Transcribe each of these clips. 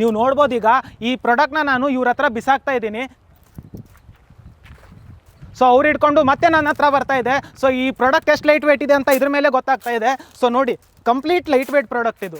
ನೀವು ನೋಡ್ಬೋದು ಈಗ ಈ ಪ್ರಾಡಕ್ಟ್ನ ನಾನು ಇವ್ರ ಹತ್ರ ಬಿಸಾಕ್ತಾ ಇದ್ದೀನಿ. ಸೊ ಅವ್ರು ಹಿಡ್ಕೊಂಡು ಮತ್ತೆ ನನ್ನ ಹತ್ರ ಬರ್ತಾ ಇದೆ. ಸೊ ಈ ಪ್ರಾಡಕ್ಟ್ ಎಷ್ಟು ಲೈಟ್ ವೇಟ್ ಇದೆ ಅಂತ ಇದ್ರ ಮೇಲೆ ಗೊತ್ತಾಗ್ತಾ ಇದೆ. ಸೊ ನೋಡಿ ಕಂಪ್ಲೀಟ್ ಲೈಟ್ ವೇಟ್ ಪ್ರಾಡಕ್ಟ್ ಇದು.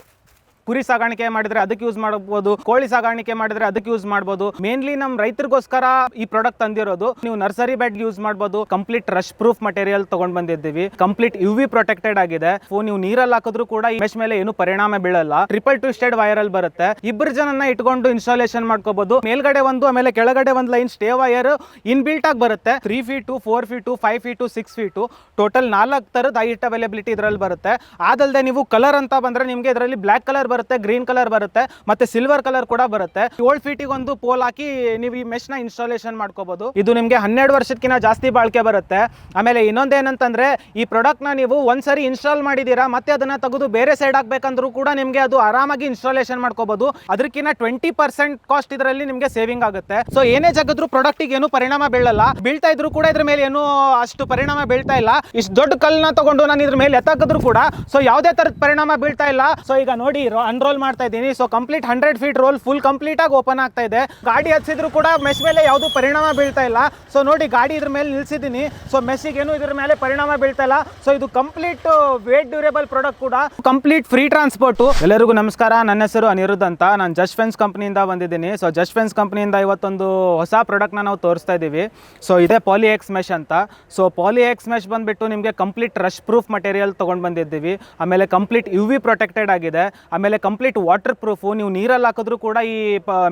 ಕುರಿ ಸಾಗಾಣಿಕೆ ಮಾಡಿದ್ರೆ ಅದಕ್ಕೆ ಯೂಸ್ ಮಾಡಬಹುದು ಕೋಳಿ ಸಾಗಾಣಿಕೆ ಮಾಡಿದ್ರೆ ಅದಕ್ಕೆ ಯೂಸ್ ಮಾಡಬಹುದು ಮೇನ್ಲಿ ನಮ್ ರೈತರಿಗೋಸ್ಕರ ಈ ಪ್ರಾಡಕ್ಟ್ ತಂದಿರೋದು, ನೀವು ನರ್ಸರಿ ಬೆಡ್ ಯೂಸ್ ಮಾಡಬಹುದು ಕಂಪ್ಲೀಟ್ ರಶ್ ಪ್ರೂಫ್ ಮಟೀರಿಯಲ್ ತಗೊಂಡ್ ಬಂದಿದ್ದೀವಿ. ಕಂಪ್ಲೀಟ್ ಯು ವಿ ಪ್ರೊಟೆಕ್ಟೆಡ್ ಆಗಿದೆ. ನೀವು ನೀರಲ್ಲಿ ಹಾಕಿದ್ರು ಕೂಡ ಈ ಮೆಶ್ ಮೇಲೆ ಏನು ಪರಿಣಾಮ ಬೀಳಲ್ಲ. ಟ್ರಿಪಲ್ ಟ್ವಿಸ್ಟೆಡ್ ವೈರಲ್ ಬರುತ್ತೆ. ಇಬ್ಬರು ಜನನ ಇಟ್ಕೊಂಡು ಇನ್ಸ್ಟಾಲೇಷನ್ ಮಾಡ್ಕೋಬಹುದು ಮೇಲ್ಗಡೆ ಒಂದು, ಆಮೇಲೆ ಕೆಳಗಡೆ ಒಂದು line stay wire in built ಆಗಿ ಬರುತ್ತೆ. Three feet four feet five feet six feet total ನಾಲ್ಕು ತರದ ಹೈಟ್ ಅವೈಲಬಿಲಿಟಿ ಇದರಲ್ಲಿ ಬರುತ್ತೆ. ಅದಲ್ಲದೆ ನೀವು ಕಲರ್ ಅಂತ ಬಂದ್ರೆ ನಿಮಗೆ ಇದರಲ್ಲಿ ಬ್ಲಾಕ್ ಕಲರ್ ಬರುತ್ತೆ. ಗ್ರೀನ್ ಕಲರ್ ಬರುತ್ತೆ, ಮತ್ತೆ ಸಿಲ್ವರ್ ಕಲರ್ ಕೂಡ ಬರುತ್ತೆ. ಏಳು ಫೀಟಿಗೆ ಒಂದು ಪೋಲ್ ಹಾಕಿ ನೀವು ಈ ಮೆಶ್ನ ಇನ್ಸ್ಟಾಲೇಷನ್ ಮಾಡ್ಕೋಬಹುದು ಇದು ನಿಮಗೆ ಹನ್ನೆರಡು ವರ್ಷಕ್ಕಿಂತ ಜಾಸ್ತಿ ಬಾಳಿಕೆ ಬರುತ್ತೆ. ಆಮೇಲೆ ಇನ್ನೊಂದೇನಂತಂದ್ರೆ, ಈ ಪ್ರಾಡಕ್ಟ್ನ ನೀವು ಒಂದ್ಸರಿ ಇನ್ಸ್ಟಾಲ್ ಮಾಡಿದೀರಾ, ಮತ್ತೆ ಅದನ್ನ ತೆಗೆದು ಬೇರೆ ಸೈಡ್ ಹಾಕ್ಬೇಕಂದ್ರೂ ಕೂಡ ನಿಮಗೆ ಅದು ಆರಾಮಾಗಿ ಇನ್ಸ್ಟಾಲೇಷನ್ ಮಾಡ್ಕೋಬಹುದು ಅದಕ್ಕಿಂತ ಟ್ವೆಂಟಿ ಪರ್ಸೆಂಟ್ ಕಾಸ್ಟ್ ಇದರಲ್ಲಿ ನಿಮಗೆ ಸೇವಿಂಗ್ ಆಗುತ್ತೆ. ಸೊ ಏನೇ ಜಗದ್ರು ಪ್ರಾಡಕ್ಟ್ ಏನು ಪರಿಣಾಮ ಬೀಳಲ್ಲ. ಬೀಳ್ತಾ ಇದ್ರು ಕೂಡ ಇದ್ರ ಮೇಲೆ ಏನು ಅಷ್ಟು ಪರಿಣಾಮ ಬೀಳ್ತಾ ಇಲ್ಲ. ಇಷ್ಟು ದೊಡ್ಡ ಕಲ್ನ ತಗೊಂಡು ನಾನು ಇದ್ರ ಮೇಲೆ ಎತ್ತಾಕಿದ್ರು ಕೂಡ ಸೊ ಯಾವುದೇ ತರದ ಪರಿಣಾಮ ಬೀಳ್ತಾ ಇಲ್ಲ. ಸೊ ಈಗ ನೋಡಿ ಅನ್ರೋಲ್ ಮಾಡ್ತಾ ಇದ್ದೀನಿ. So complete hundred feet roll full complete ಆಗಿ ಓಪನ್ ಆಗ್ತಾ ಇದೆ. ಗಾಡಿ ಹಚ್ಚಿದ್ರು ಕೂಡ ಮೆಸ್ ಮೇಲೆ ಯಾವುದು ಪರಿಣಾಮ ಬೀಳ್ತಾ ಇಲ್ಲ. ಸೊ ನೋಡಿ, ಗಾಡಿ ಇದ್ರ ಮೇಲೆ ನಿಲ್ಸಿದ್ದೀನಿ. ಸೊ ಮೆಸ್ಸಿಗೆ ಏನು ಇದ್ರ ಮೇಲೆ ಪರಿಣಾಮ ಬೀಳ್ತಾ ಇಲ್ಲ. ಸೊ ಇದು ಕಂಪ್ಲೀಟ್ ವೇಟ್ ಡ್ಯೂರೇಬಲ್ ಪ್ರಾಡಕ್ಟ್ ಕೂಡ. ಕಂಪ್ಲೀಟ್ ಫ್ರೀ ಟ್ರಾನ್ಸ್ಪೋರ್ಟ್ ಎಲ್ಲರಿಗೂ ನಮಸ್ಕಾರ. ನನ್ನ ಹೆಸರು ಅನಿರುದ್ಧ ಅಂತ. ನಾನು ಜಸ್ಟ್ ಫೆನ್ಸ್ ಕಂಪ್ನಿಯಿಂದ ಬಂದಿದ್ದೀನಿ. ಸೊ ಜಸ್ಟ್ ಫೆನ್ಸ್ ಕಂಪ್ನಿಯಿಂದ ಇವತ್ತೊಂದು ಹೊಸ ಪ್ರಾಡಕ್ಟ್ನ ನಾವು ತೋರಿಸ್ತಾ ಇದ್ದೀವಿ. ಸೊ ಇದೇ ಪಾಲಿ ಎಕ್ಸ್ ಮೆಶ್ ಅಂತ. ಸೊ ಪಾಲಿ ಎಕ್ಸ್ ಮೆಶ್ ಬಂದ್ಬಿಟ್ಟು ನಿಮಗೆ ಕಂಪ್ಲೀಟ್ ರಶ್ ಪ್ರೂಫ್ ಮಟೀರಿಯಲ್ ತೊಗೊಂಡು ಬಂದಿದ್ದೀವಿ. ಆಮೇಲೆ ಕಂಪ್ಲೀಟ್ ಯು ವಿ ಪ್ರೊಟೆಕ್ಟೆಡ್ ಆಗಿದೆ. ಆಮೇಲೆ ಕಂಪ್ಲೀಟ್ ವಾಟರ್ ಪ್ರೂಫು ನೀವು ನೀರಲ್ಲಿ ಹಾಕಿದ್ರು ಕೂಡ ಈ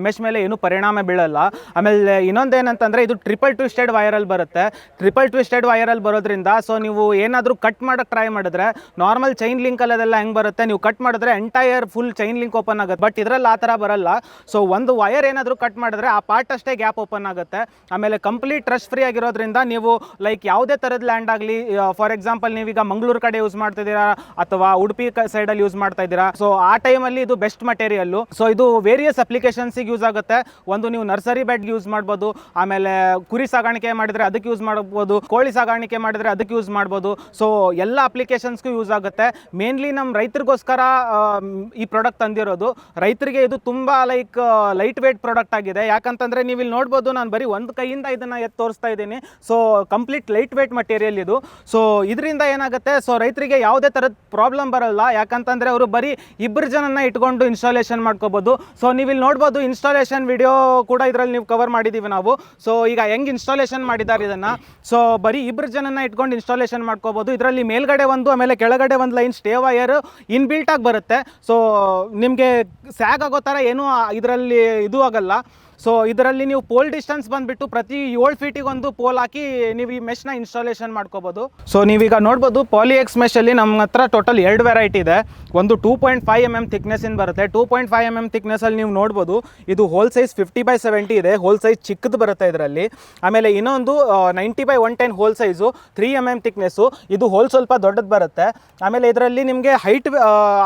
ಮೆಶ್ ಮೇಲೆ ಏನು ಪರಿಣಾಮ ಬೀಳಲ್ಲ. ಆಮೇಲೆ ಇನ್ನೊಂದೇನಂತಂದರೆ ಇದು ಟ್ರಿಪಲ್ ಟ್ವಿಸ್ಟೆಡ್ ವೈರಲ್ ಬರುತ್ತೆ. ಟ್ರಿಪಲ್ ಟ್ವಿಸ್ಟೆಡ್ ವೈರಲ್ ಬರೋದ್ರಿಂದ ಸೊ ನೀವು ಏನಾದರೂ ಕಟ್ ಮಾಡೋಕ್ಕೆ ಟ್ರೈ ಮಾಡಿದ್ರೆ ನಾರ್ಮಲ್ ಚೈನ್ ಲಿಂಕಲ್ಲಿ ಅದೆಲ್ಲ ಹೆಂಗೆ ಬರುತ್ತೆ? ನೀವು ಕಟ್ ಮಾಡಿದ್ರೆ entire full chain link open ಆಗುತ್ತೆ. ಬಟ್ ಇದರಲ್ಲಿ ಆ ಥರ ಬರಲ್ಲ. ಸೊ ಒಂದು ವೈರ್ ಏನಾದರೂ ಕಟ್ ಮಾಡಿದ್ರೆ ಆ ಪಾರ್ಟ್ ಅಷ್ಟೇ ಗ್ಯಾಪ್ ಓಪನ್ ಆಗುತ್ತೆ. ಆಮೇಲೆ ಕಂಪ್ಲೀಟ್ ರಶ್ ಫ್ರೀ ಆಗಿರೋದ್ರಿಂದ ನೀವು ಲೈಕ್ ಯಾವುದೇ ಥರದ ಲ್ಯಾಂಡ್ ಆಗಲಿ ಫಾರ್ ಎಕ್ಸಾಂಪಲ್ ನೀವೀಗ ಮಂಗಳೂರು ಕಡೆ ಯೂಸ್ ಮಾಡ್ತಿದ್ದೀರಾ ಅಥವಾ ಉಡುಪಿ ಸೈಡಲ್ಲಿ ಯೂಸ್ ಮಾಡ್ತಾ ಇದ್ದೀರಾ. ಸೊ ಆ ಟೈಮಲ್ಲಿ ಇದು ಬೆಸ್ಟ್ ಮಟೀರಿಯಲ್ಲು ಸೊ ಇದು ವೇರಿಯಸ್ ಅಪ್ಲಿಕೇಶನ್ಸಿಗೆ ಯೂಸ್ ಆಗುತ್ತೆ. ಒಂದು ನೀವು ನರ್ಸರಿ ಬೆಡ್ ಯೂಸ್ ಮಾಡ್ಬೋದು, ಆಮೇಲೆ ಕುರಿ ಸಾಗಾಣಿಕೆ ಮಾಡಿದ್ರೆ ಅದಕ್ಕೆ ಯೂಸ್ ಮಾಡ್ಬೋದು, ಕೋಳಿ ಸಾಗಾಣಿಕೆ ಮಾಡಿದ್ರೆ ಅದಕ್ಕೆ ಯೂಸ್ ಮಾಡ್ಬೋದು. ಸೊ ಎಲ್ಲ ಅಪ್ಲಿಕೇಶನ್ಸ್ಗೂ ಯೂಸ್ ಆಗುತ್ತೆ. ಮೇನ್ಲಿ ನಮ್ಮ ರೈತರಿಗೋಸ್ಕರ ಈ ಪ್ರಾಡಕ್ಟ್ ತಂದಿರೋದು. ರೈತರಿಗೆ ಇದು ತುಂಬ ಲೈಕ್ ಲೈಟ್ ವೇಟ್ ಪ್ರಾಡಕ್ಟ್ ಆಗಿದೆ. ಯಾಕಂತಂದರೆ ನೀವು ಇಲ್ಲಿ ನೋಡ್ಬೋದು, ನಾನು ಬರೀ ಒಂದು ಕೈಯಿಂದ ಇದನ್ನು ಎತ್ತು ತೋರಿಸ್ತಾ ಇದ್ದೀನಿ. So complete light weight material ಇದು. ಸೊ ಇದರಿಂದ ಏನಾಗುತ್ತೆ? ಸೊ ರೈತರಿಗೆ ಯಾವುದೇ ಥರದ ಪ್ರಾಬ್ಲಮ್ ಬರಲ್ಲ. ಯಾಕಂತಂದರೆ ಅವರು ಬರೀ ಇಬ್ಬರು ಜನನ ಇಟ್ಕೊಂಡು ಇನ್ಸ್ಟಾಲೇಷನ್ ಮಾಡ್ಕೋಬೋದು. ಸೊ ನೀವು ಇಲ್ಲಿ ನೋಡ್ಬೋದು ಇನ್ಸ್ಟಾಲೇಷನ್ ವಿಡಿಯೋ ಕೂಡ ಇದರಲ್ಲಿ ನೀವು ಕವರ್ ಮಾಡಿದ್ದೀವಿ ನಾವು. ಸೊ ಈಗ ಹೆಂಗೆ ಇನ್ಸ್ಟಾಲೇಷನ್ ಮಾಡಿದ್ದಾರೆ ಇದನ್ನು? ಸೊ ಬರೀ ಇಬ್ಬರು ಜನನ ಇಟ್ಕೊಂಡು ಇನ್ಸ್ಟಾಲೇಷನ್ ಮಾಡ್ಕೋಬೋದು. ಇದರಲ್ಲಿ ಮೇಲ್ಗಡೆ ಒಂದು, ಆಮೇಲೆ ಕೆಳಗಡೆ ಒಂದು line stay wire in built ಆಗಿ ಬರುತ್ತೆ. ಸೊ ನಿಮಗೆ ಸ್ಯಾಗ್ ಆಗೋ ಥರ ಏನೂ ಇದರಲ್ಲಿ ಇದು ಆಗಲ್ಲ. ಸೊ ಇದರಲ್ಲಿ ನೀವು ಪೋಲ್ ಡಿಸ್ಟೆನ್ಸ್ ಬಂದ್ಬಿಟ್ಟು ಪ್ರತಿ ಏಳು ಫೀಟಿಗೆ ಒಂದು ಪೋಲ್ ಹಾಕಿ ನೀವು ಈ ಮೆಷ್ನ ಇನ್ಸ್ಟಾಲೇಷನ್ ಮಾಡ್ಕೋಬೋದು. ಸೊ ನೀವೀಗ ನೋಡ್ಬೋದು ಪಾಲಿ ಎಕ್ಸ್ ಮೆಶಲ್ಲಿ ನಮ್ಮ ಹತ್ರ ಟೋಟಲ್ ಎರಡು ವೆರೈಟಿ ಇದೆ. ಒಂದು two point five M M ಥಿಕ್ನೆಸ್ಸಿಂದ ಬರುತ್ತೆ. Two point five M M ಥಿಕ್ನೆಸ್ಸಲ್ಲಿ ನೀವು ನೋಡ್ಬೋದು, ಇದು hole size fifty by seventy ಇದೆ. ಹೋಲ್ ಸೈಜ್ ಚಿಕ್ಕದು ಬರುತ್ತೆ ಇದರಲ್ಲಿ. ಆಮೇಲೆ ಇನ್ನೊಂದು ninety by one ten hole size three M M thickness ಇದು ಹೋಲ್ ಸ್ವಲ್ಪ ದೊಡ್ಡದು ಬರುತ್ತೆ. ಆಮೇಲೆ ಇದರಲ್ಲಿ ನಿಮಗೆ ಹೈಟ್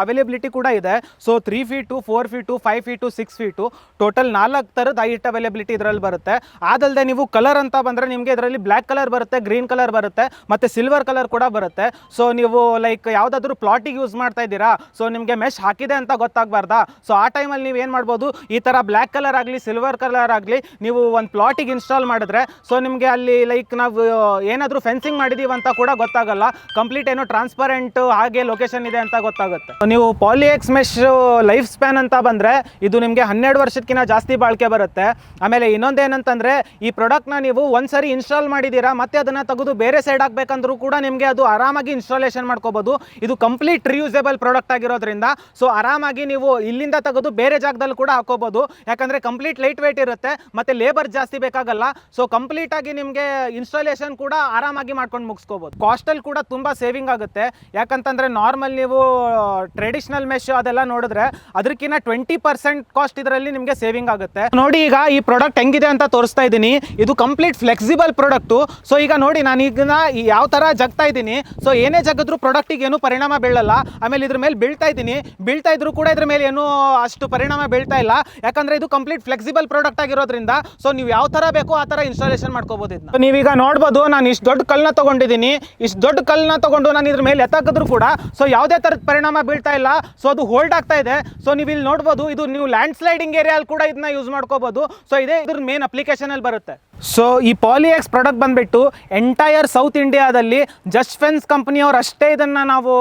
ಅವೈಲೇಬಿಲಿಟಿ ಕೂಡ ಇದೆ. So three feet four feet five feet six feet total ನಾಲ್ಕು ಥರದ ಹೈಟ್ ಅವೈಲೇಬಿಲಿಟಿ ಇದರಲ್ಲಿ ಬರುತ್ತೆ. ಅದಲ್ಲದೆ ನೀವು ಕಲರ್ ಅಂತ ಬಂದರೆ ನಿಮಗೆ ಇದರಲ್ಲಿ ಬ್ಲ್ಯಾಕ್ ಕಲರ್ ಬರುತ್ತೆ ಗ್ರೀನ್ ಕಲರ್ ಬರುತ್ತೆ, ಮತ್ತು ಸಿಲ್ವರ್ ಕಲರ್ ಕೂಡ ಬರುತ್ತೆ. ಸೊ ನೀವು ಲೈಕ್ ಯಾವುದಾದ್ರೂ ಪ್ಲಾಟಿಗೆ ಯೂಸ್ ಮಾಡ್ತಾ ಇದ್ದೀರಾ ಸೊ ನಿಮಗೆ ಮೆಶ್ ಹಾಕಿದೆ ಅಂತ ಗೊತ್ತಾಗಬಾರ್ದಾ? ಸೊ ಆ ಟೈಮಲ್ಲಿ ನೀವು ಏನು ಮಾಡ್ಬೋದು? ಈ ಥರ ಬ್ಲ್ಯಾಕ್ ಕಲರ್ ಆಗಲಿ ಸಿಲ್ವರ್ ಕಲರ್ ಆಗಲಿ, ನೀವು ಒಂದು ಪ್ಲಾಟಿಗೆ ಇನ್ಸ್ಟಾಲ್ ಮಾಡಿದ್ರೆ ಸೊ ನಿಮಗೆ ಅಲ್ಲಿ ಲೈಕ್ ನಾವು ಏನಾದರೂ ಫೆನ್ಸಿಂಗ್ ಮಾಡಿದ್ದೀವಿ ಅಂತ ಕೂಡ ಗೊತ್ತಾಗಲ್ಲ. ಕಂಪ್ಲೀಟ್ ಏನೋ ಟ್ರಾನ್ಸ್ಪರೆಂಟ್ ಹಾಗೆ ಲೊಕೇಶನ್ ಇದೆ ಅಂತ ಗೊತ್ತಾಗುತ್ತೆ. ನೀವು ಪಾಲಿಎಕ್ಸ್ ಮೆಶ್ ಲೈಫ್ ಸ್ಪ್ಯಾನ್ ಅಂತ ಬಂದರೆ, ಇದು ನಿಮಗೆ ಹನ್ನೆರಡು ವರ್ಷಕ್ಕಿಂತ ಜಾಸ್ತಿ ಬಾಳಿಕೆ ಬರುತ್ತೆ. ಆಮೇಲೆ ಇನ್ನೊಂದೇನಂತಂದರೆ, ಈ ಪ್ರಾಡಕ್ಟ್ನ ನೀವು ಒಂದ್ಸರಿ ಇನ್ಸ್ಟಾಲ್ ಮಾಡಿದ್ದೀರಾ ಮತ್ತೆ ಅದನ್ನು ತೆಗೆದು ಬೇರೆ ಸೈಡ್ ಹಾಕ್ಬೇಕಂದ್ರೂ ಕೂಡ ನಿಮಗೆ ಅದು ಆರಾಮಾಗಿ ಇನ್ಸ್ಟಾಲೇಷನ್ ಮಾಡ್ಕೋಬೋದು. ಇದು ಕಂಪ್ಲೀಟ್ ರಿಯೂಸೇಬಲ್ ಪ್ರಾಡಕ್ಟ್ ಆಗಿರೋದ್ರಿಂದ. ಸೊ ಆರಾಮಾಗಿ ನೀವು ಇಲ್ಲಿಂದ ತೆಗೆದು ಬೇರೆ ಜಾಗದಲ್ಲಿ ಕೂಡ ಹಾಕೋಬೋದು ಯಾಕಂದರೆ ಕಂಪ್ಲೀಟ್ ಲೈಟ್ ವೇಟ್ ಇರುತ್ತೆ, ಮತ್ತು ಲೇಬರ್ ಜಾಸ್ತಿ ಬೇಕಾಗಲ್ಲ. ಸೊ ಕಂಪ್ಲೀಟ್ ಆಗಿ ನಿಮಗೆ ಇನ್ಸ್ಟಾಲೇಷನ್ ಕೂಡ ಆರಾಮಾಗಿ ಮಾಡ್ಕೊಂಡು ಮುಗಿಸ್ಕೋಬೋದು. ಕಾಸ್ಟಲ್ಲಿ ಕೂಡ ತುಂಬ ಸೇವಿಂಗ್ ಆಗುತ್ತೆ. ಯಾಕಂತಂದರೆ ನಾರ್ಮಲ್ ನೀವು ಟ್ರೆಡಿಷ್ನಲ್ ಮೆಶ್ ಅದೆಲ್ಲ ನೋಡಿದ್ರೆ ಅದಕ್ಕಿಂತ ಟ್ವೆಂಟಿ ಪರ್ಸೆಂಟ್ ಕಾಸ್ಟ್ ಇದರಲ್ಲಿ ನಿಮಗೆ ಸೇವಿಂಗ್ ಆಗುತ್ತೆ. ನೋಡಿ ಈಗ ಈ ಪ್ರಾಡಕ್ಟ್ ಹೆಂಗಿದೆ ಅಂತ ತೋರಿಸ್ತಾ ಇದ್ದೀನಿ. ಇದು ಕಂಪ್ಲೀಟ್ ಫ್ಲೆಕ್ಸಿಬಲ್ ಪ್ರಾಡಕ್ಟು ಸೊ ಈಗ ನೋಡಿ, ನಾನು ಇದನ್ನ ಯಾವ ಥರ ಜಗ್ತಾ ಇದ್ದೀನಿ. ಸೊ ಏನೇ ಜಗದ್ರೂ ಪ್ರಾಡಕ್ಟಿಗೆ ಏನು ಪರಿಣಾಮ ಬೀಳಲ್ಲ. ಆಮೇಲೆ ಇದ್ರ ಮೇಲೆ ಬೀಳ್ತಾ ಇದ್ದೀನಿ. ಬೀಳ್ತಾ ಇದ್ರು ಕೂಡ ಇದ್ರ ಮೇಲೆ ಏನು ಅಷ್ಟು ಪರಿಣಾಮ ಬೀಳ್ತಾ ಇಲ್ಲ. ಯಾಕಂದರೆ ಇದು ಕಂಪ್ಲೀಟ್ ಫ್ಲೆಕ್ಸಿಬಲ್ ಪ್ರಾಡಕ್ಟ್ ಆಗಿರೋದ್ರಿಂದ ಸೊ ನೀವು ಯಾವ ಥರ ಬೇಕೋ ಆ ಥರ ಇನ್ಸ್ಟಾಲೇಷನ್ ಮಾಡ್ಕೋಬೋದು ಇದನ್ನ. ನೀವೀಗ ನೋಡ್ಬೋದು, ನಾನು ಇಷ್ಟು ದೊಡ್ಡ ಕಲ್ಲನ್ನ ತೊಗೊಂಡಿದ್ದೀನಿ. ಇಷ್ಟು ದೊಡ್ಡ ಕಲ್ಲನ್ನ ತೊಗೊಂಡು ನಾನು ಇದ್ರ ಮೇಲೆ ಎತ್ತಾಕಿದ್ರು ಕೂಡ ಸೊ ಯಾವುದೇ ಥರದ ಪರಿಣಾಮ ಬೀಳ್ತಾ ಇಲ್ಲ. ಸೊ ಅದು ಹೋಲ್ಡ್ ಆಗ್ತಾ ಇದೆ. ಸೊ ನೀವು ಇಲ್ಲಿ ನೋಡ್ಬೋದು, ಇದು ನೀವು ಲ್ಯಾಂಡ್ ಸ್ಲೈಡಿಂಗ್ ಏರಿಯಲ್ಲಿ ಕೂಡ ಇದನ್ನ ಯೂಸ್ ಮಾಡ್ಕೋಬೋದು. ಸೊ ಇದೇ ಇದ್ರ ಮೇನ್ ಅಪ್ಲಿಕೇಶನಲ್ಲಿ ಬರುತ್ತೆ. ಸೊ ಈ ಪಾಲಿಎಕ್ಸ್ ಪ್ರಾಡಕ್ಟ್ ಬಂದ್ಬಿಟ್ಟು ಎಂಟೈರ್ ಸೌತ್ ಇಂಡಿಯಾದಲ್ಲಿ ಜಸ್ಟ್ ಫೆನ್ಸ್ ಕಂಪ್ನಿಯವ್ರು ಅಷ್ಟೇ ಇದನ್ನ ನಾವು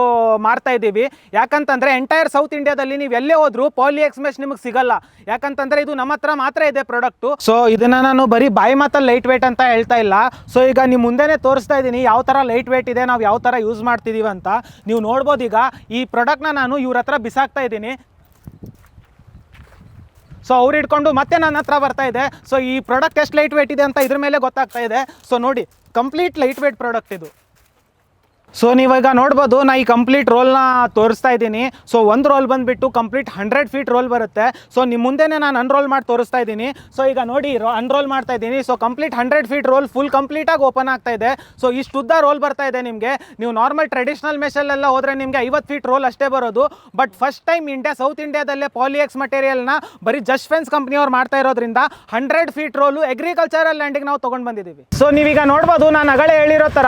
ಮಾರ್ತಾ ಇದ್ದೀವಿ. ಯಾಕಂತಂದ್ರೆ ಎಂಟೈರ್ ಸೌತ್ ಇಂಡಿಯಾದಲ್ಲಿ ನೀವು ಎಲ್ಲೇ ಹೋದ್ರು ಪಾಲಿಎಕ್ಸ್ ಮೆಶ್ ನಿಮಗೆ ಸಿಗಲ್ಲ. ಯಾಕಂತಂದ್ರೆ ಇದು ನಮ್ಮ ಹತ್ರ ಮಾತ್ರ ಇದೆ ಪ್ರಾಡಕ್ಟು ಸೊ ಇದನ್ನ ನಾನು ಬರೀ ಬಾಯಿ ಮಾತಲ್ಲಿ ಲೈಟ್ ವೇಟ್ ಅಂತ ಹೇಳ್ತಾ ಇಲ್ಲ. ಸೊ ಈಗ ನಿಮ್ಮ ಮುಂದೆನೇ ತೋರಿಸ್ತಾ ಇದ್ದೀನಿ ಯಾವ ಥರ ಲೈಟ್ ವೇಟ್ ಇದೆ, ನಾವು ಯಾವ ಥರ ಯೂಸ್ ಮಾಡ್ತಿದ್ದೀವಿ ಅಂತ. ನೀವು ನೋಡ್ಬೋದು ಈಗ ಈ ಪ್ರಾಡಕ್ಟ್ನ ನಾನು ಇವ್ರ ಹತ್ರ ಬಿಸಾಕ್ತಾ ಇದ್ದೀನಿ. ಸೊ ಅವ್ರು ಇಟ್ಕೊಂಡು ಮತ್ತೆ ನನ್ನ ಹತ್ರ ಬರ್ತಾ ಇದೆ. ಸೊ ಈ ಪ್ರಾಡಕ್ಟ್ ಎಷ್ಟು ಲೈಟ್ ವೇಟ್ ಇದೆ ಅಂತ ಇದ್ರ ಮೇಲೆ ಗೊತ್ತಾಗ್ತಾ ಇದೆ. ಸೊ ನೋಡಿ ಕಂಪ್ಲೀಟ್ ಲೈಟ್ ವೇಟ್ ಪ್ರಾಡಕ್ಟ್ ಇದು. ಸೊ ನೀವೀಗ ನೋಡ್ಬೋದು, ನಾ ಈ ಕಂಪ್ಲೀಟ್ ರೋಲ್ನ ತೋರಿಸ್ತಾ ಇದ್ದೀನಿ. ಸೊ ಒಂದು ರೋಲ್ ಬಂದುಬಿಟ್ಟು ಕಂಪ್ಲೀಟ್ ಹಂಡ್ರೆಡ್ ಫೀಟ್ ರೋಲ್ ಬರುತ್ತೆ. ಸೊ ನಿಮ್ಮ ಮುಂದೆನೇ ನಾನು ಅನ್ರೋಲ್ ಮಾಡಿ ತೋರಿಸ್ತಾ ಇದ್ದೀನಿ. ಸೊ ಈಗ ನೋಡಿ ಅನ್ರೋಲ್ ಮಾಡ್ತಾ ಇದ್ದೀನಿ. So complete hundred feet roll full ಕಂಪ್ಲೀಟಾಗಿ ಓಪನ್ ಆಗ್ತಾ ಇದೆ. ಸೊ ಇಷ್ಟು ಉದ್ದ ರೋಲ್ ಬರ್ತಾ ಇದೆ ನಿಮಗೆ. ನೀವು ನಾರ್ಮಲ್ ಟ್ರೆಡಿಷನಲ್ ಮೆಷಲ್ಲೆಲ್ಲ ಹೋದರೆ ನಿಮಗೆ ಐವತ್ತು ಫೀಟ್ ರೋಲ್ ಅಷ್ಟೇ ಬರೋದು. But first time India south ಇಂಡಿಯಾದಲ್ಲೇ ಪಾಲಿಎಕ್ಸ್ ಮಟೀರಿಯಲ್ನ ಬರೀ ಜಸ್ಟ್ ಫೆನ್ಸ್ ಕಂಪ್ನಿಯವ್ರು ಮಾಡ್ತಾ ಇರೋದ್ರಿಂದ ಹಂಡ್ರೆಡ್ ಫೀಟ್ ರೋಲು ಅಗ್ರಿಕಲ್ಚರಲ್ ಲ್ಯಾಂಡಿಗೆ ನಾವು ತೊಗೊಂಡು ಬಂದಿದ್ದೀವಿ. ಸೊ ನೀವೀಗ ನೋಡ್ಬೋದು, ನಾನು ಅಗಳೇ ಹೇಳಿರೋ ಥರ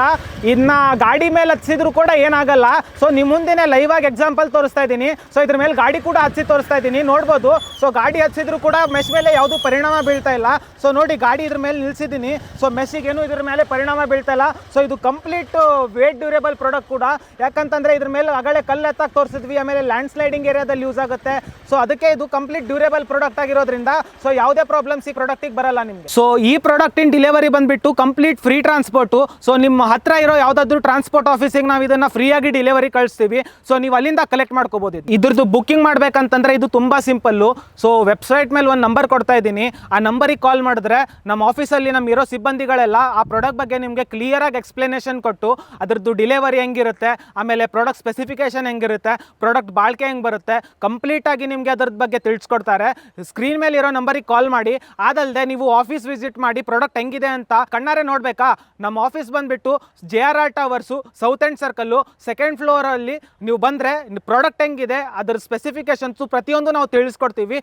ಇದನ್ನ ಗಾಡಿ ಮೇಲೆ ಹಚ್ಚಿದ್ರು ಕೂಡ ಏನಾಗಲ್ಲ. ಸೊ ನಿಮ್ಮ ಮುಂದೆನೇ ಲೈವ್ ಆಗಿ ಎಕ್ಸಾಂಪಲ್ ತೋರಿಸ್ತಾ ಇದ್ದೀನಿ. ಸೊ ಇದ್ರ ಮೇಲೆ ಗಾಡಿ ಕೂಡ ಹಚ್ಚಿ ತೋರಿಸ್ತಾ ಇದ್ದೀನಿ. ನೋಡ್ಬೋದು. ಸೊ ಗಾಡಿ ಹಚ್ಚಿದ್ರು ಕೂಡ ಮೆಶ್ ಮೇಲೆ ಯಾವುದು ಪರಿಣಾಮ ಬೀಳ್ತಾ ಇಲ್ಲ. ಸೊ ನೋಡಿ ಗಾಡಿ ಇದ್ರ ಮೇಲೆ ನಿಲ್ಸಿದ್ದೀನಿ. ಸೊ ಮೆಸ್ಸಿಗೇನು ಇದ್ರ ಮೇಲೆ ಪರಿಣಾಮ ಬೀಳ್ತಾ ಇಲ್ಲ. ಸೊ ಇದು ಕಂಪ್ಲೀಟ್ ವೇಟ್ ಡ್ಯೂರೇಬಲ್ ಪ್ರಾಡಕ್ಟ್ ಕೂಡ. ಯಾಕಂತಂದ್ರೆ ಇದ್ರ ಮೇಲೆ ಅಗಳೆ ಕಲ್ಲು ಎತ್ತಾಕ್ ತೋರಿಸಿದ್ವಿ. ಆಮೇಲೆ ಲ್ಯಾಂಡ್ ಸ್ಲೈಡಿಂಗ್ ಏರಿಯಾದಲ್ಲಿ ಯೂಸ್ ಆಗುತ್ತೆ. ಸೊ ಅದಕ್ಕೆ ಇದು ಕಂಪ್ಲೀಟ್ ಡ್ಯೂರೇಬಲ್ ಪ್ರಾಡಕ್ಟ್ ಆಗಿರೋದ್ರಿಂದ ಸೊ ಯಾವುದೇ ಪ್ರಾಬ್ಲಮ್ಸ್ ಈ ಪ್ರಾಡಕ್ಟಿಗೆ ಬರಲ್ಲ ನಿಮಗೆ. ಸೊ ಈ ಪ್ರಾಡಕ್ಟಿನ ಡಿಲಿವರಿ ಬಂದ್ಬಿಟ್ಟು ಕಂಪ್ಲೀಟ್ ಫ್ರೀ ಟ್ರಾನ್ಸ್ಪೋರ್ಟು ಸೊ ನಿಮ್ಮ ಹತ್ರ ಇರೋ ಯಾವುದಾದ್ರೂ ಟ್ರಾನ್ಸ್ಪೋರ್ಟ್ ಆಫೀಸಿಗೆ ನಾವು ಇದನ್ನ ಫ್ರೀಯಾಗಿ ಡಿಲಿವರಿ ಕಳಿಸ್ತೀವಿ. ಸೊ ನೀವು ಅಲ್ಲಿಂದ ಕಲೆಕ್ಟ್ ಮಾಡ್ಕೋಬೋದು. ಇದು. ಇದ್ರದ್ದು ಬುಕ್ಕಿಂಗ್ ಮಾಡ್ಬೇಕಂತಂದ್ರೆ ಇದು ತುಂಬಾ ಸಿಂಪಲ್ಲು ಸೊ ವೆಬ್ಸೈಟ್ ಮೇಲೆ ಒಂದು ನಂಬರ್ ಕೊಡ್ತಾ ಇದ್ದೀನಿ. ಆ ನಂಬರಿಗೆ ಕಾಲ್ ಮಾಡಿದ್ರೆ ನಮ್ಮ ಆಫೀಸಲ್ಲಿ ನಮ್ಮ ಇರೋ ಸಿಬ್ಬಂದಿಗಳೆಲ್ಲ ಆ ಪ್ರಾಡಕ್ಟ್ ಬಗ್ಗೆ ನಿಮಗೆ ಕ್ಲಿಯರಾಗಿ ಎಕ್ಸ್ಪ್ಲನೇಷನ್ ಕೊಟ್ಟು ಅದ್ರದ್ದು ಡಿಲಿವರಿ ಹೆಂಗಿರುತ್ತೆ, ಆಮೇಲೆ ಪ್ರಾಡಕ್ಟ್ ಸ್ಪೆಸಿಫಿಕೇಶನ್ ಹೆಂಗಿರುತ್ತೆ ಪ್ರಾಡಕ್ಟ್ ಬಾಳ್ಕೆ ಹೆಂಗೆ ಬರುತ್ತೆ ಕಂಪ್ಲೀಟ್ ಆಗಿ ನಿಮಗೆ ಅದ್ರದ್ದು ಬಗ್ಗೆ ತಿಳಿಸ್ಕೊಡ್ತಾರೆ. ಸ್ಕ್ರೀನ್ ಮೇಲೆ ಇರೋ ನಂಬರಿಗೆ ಕಾಲ್ ಮಾಡಿ. ಅದಲ್ಲದೆ ನೀವು ಆಫೀಸ್ ವಿಸಿಟ್ ಮಾಡಿ ಪ್ರಾಡಕ್ಟ್ ಹೆಂಗಿದೆ ಅಂತ ಕಣ್ಣಾರೆ ನೋಡಬೇಕಾ? ನಮ್ಮ ಆಫೀಸ್ ಬಂದ್ಬಿಟ್ಟು J R R towers and circle second ಫ್ಲೋರಲ್ಲಿ ನೀವು ಬಂದರೆ ಪ್ರಾಡಕ್ಟ್ ಹೆಂಗಿದೆ ಅದರ ಸ್ಪೆಸಿಫಿಕೇಷನ್ಸು ಪ್ರತಿಯೊಂದು ನಾವು ತಿಳಿಸ್ಕೊಡ್ತೀವಿ.